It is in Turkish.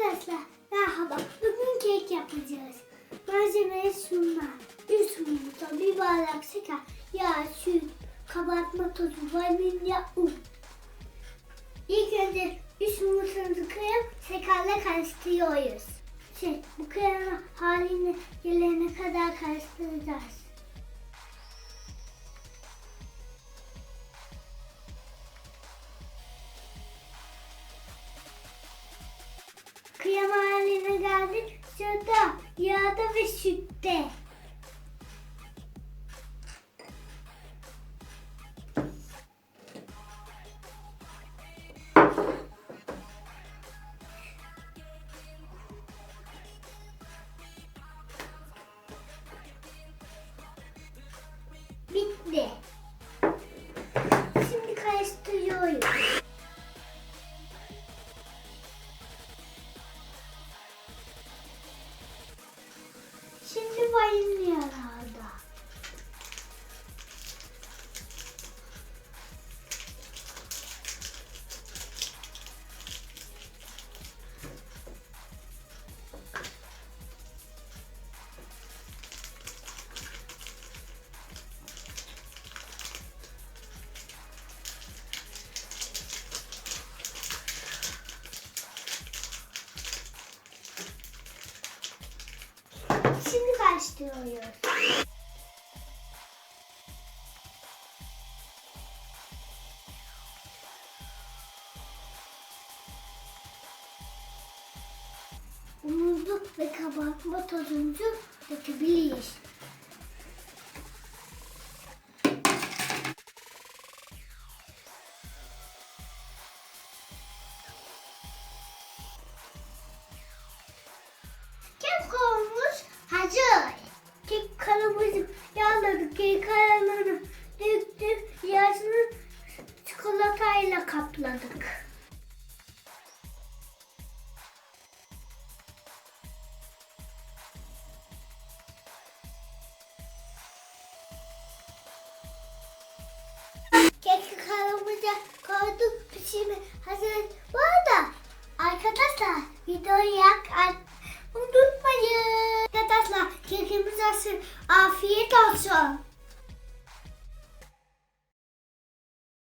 Arkadaşlar merhaba. Bugün kek yapacağız. Malzemeler şunlar. Üç yumurta, bir bardak şeker, yağ, süt, kabartma tozu, vanilya, un. İlk önce üç yumurtamızı kırıp şekerle karıştırıyoruz. Şey, bu krema haline gelene kadar karıştıracağız. Krema haline geldi. Şurada yağda ve sütte. Main. Karıştırıyoruz. Unumuzu ve kabartma tozumuzu dökebiliriz. Yağladık. Kek kalıbını döktük. Yarısını çikolatayla kapladık. Kek kalıbımıza koyduk. Pişimi hazır. Bu arada arkadaşlar videoyu yak unutmayın. Arkadaşlar kekimiz hazır. Afiyet olsun.